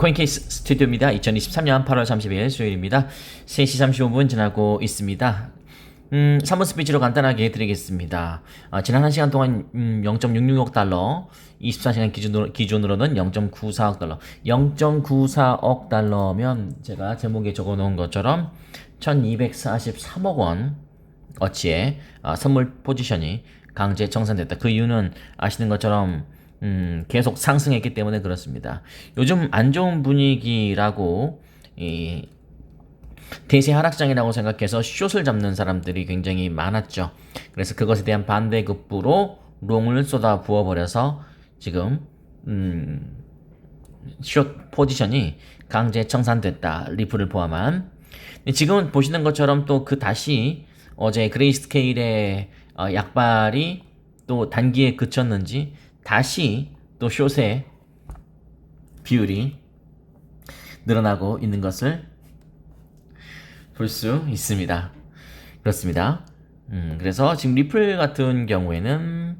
코인케이스 스튜디오입니다. 2023년 8월 30일 수요일입니다. 3시 35분 지나고 있습니다. 음, 3분 스피치로 간단하게 해드리겠습니다. 아, 지난 1시간 동안 음, 0.666억 달러, 24시간 기준으로, 기준으로는 0.94억 달러. 0.94억 달러면 제가 제목에 적어 놓은 것처럼 1243억 원 어치의 아, 선물 포지션이 강제 청산됐다. 그 이유는 아시는 것처럼 음, 계속 상승했기 때문에 그렇습니다. 요즘 안 좋은 분위기라고 이 대세 하락장이라고 생각해서 숏을 잡는 사람들이 굉장히 많았죠. 그래서 그것에 대한 반대급부로 롱을 쏟아 부어버려서 지금 음, 숏 포지션이 강제 청산됐다. 리플을 포함한. 지금 보시는 것처럼 또 그 다시 어제 그레이스케일의 어, 약발이 또 단기에 그쳤는지 다시 또 숏의 비율이 늘어나고 있는 것을 볼 수 있습니다. 그렇습니다. 음, 그래서 지금 리플 같은 경우에는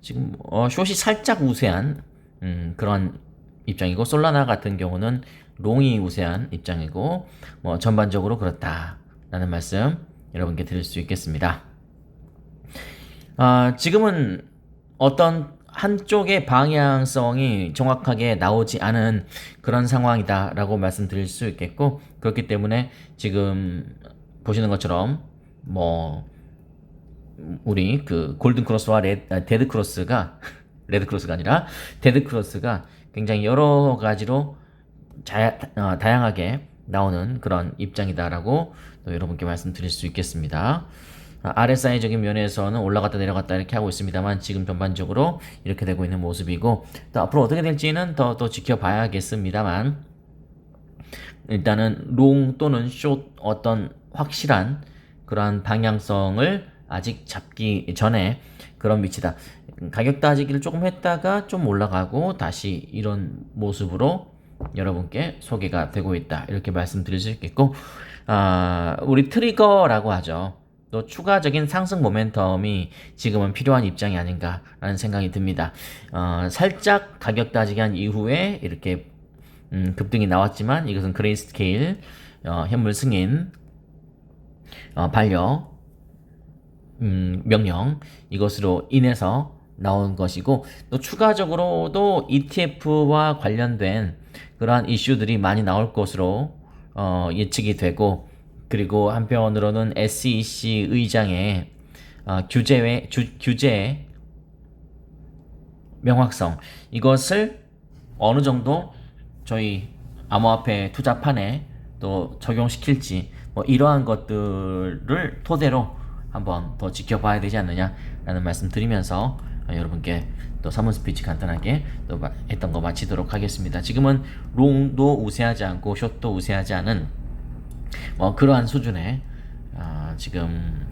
지금 어, 숏이 살짝 우세한 음, 그런 입장이고 솔라나 같은 경우는 롱이 우세한 입장이고 뭐 전반적으로 그렇다라는 말씀 여러분께 드릴 수 있겠습니다. 아, 지금은 어떤 한쪽의 방향성이 정확하게 나오지 않은 그런 상황이다라고 말씀드릴 수 있겠고 그렇기 때문에 지금 보시는 것처럼 뭐 우리 그 골든 크로스와 레, 아, 데드 크로스가 레드 크로스가 아니라 데드 크로스가 굉장히 여러 가지로 자, 어, 다양하게 나오는 그런 입장이다라고 또 여러분께 말씀드릴 수 있겠습니다. 아, RSI적인 면에서는 올라갔다 내려갔다 이렇게 하고 있습니다만 지금 전반적으로 이렇게 되고 있는 모습이고 또 앞으로 어떻게 될지는 더 또 지켜봐야겠습니다만 일단은 롱 또는 숏 어떤 확실한 그러한 방향성을 아직 잡기 전에 그런 위치다. 가격 따지기를 조금 했다가 좀 올라가고 다시 이런 모습으로 여러분께 소개가 되고 있다. 이렇게 말씀드릴 수 있겠고, 아, 우리 트리거라고 하죠. 또 추가적인 상승 모멘텀이 지금은 필요한 입장이 아닌가라는 생각이 듭니다. 어, 살짝 가격 따지기 한 이후에 이렇게 음, 급등이 나왔지만 이것은 그레이스케일 어, 현물 승인 어, 반려 음, 명령 이것으로 인해서 나온 것이고 또 추가적으로도 ETF와 관련된 그러한 이슈들이 많이 나올 것으로 어, 예측이 되고 그리고 한편으로는 SEC 의장의 어, 규제의 주, 규제 명확성 이것을 어느 정도 저희 암호화폐 투자판에 또 적용시킬지 뭐 이러한 것들을 토대로 한번 더 지켜봐야 되지 않느냐라는 말씀 드리면서 어, 여러분께 또 사문 스피치 간단하게 또 했던 거 마치도록 하겠습니다. 지금은 롱도 우세하지 않고 숏도 우세하지 않은 뭐 그러한 수준의 어, 지금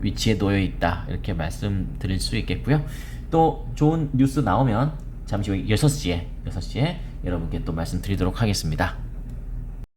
위치에 놓여 있다 이렇게 말씀드릴 수 있겠고요. 또 좋은 뉴스 나오면 잠시 후 6시에 6시에 여러분께 또 말씀드리도록 하겠습니다.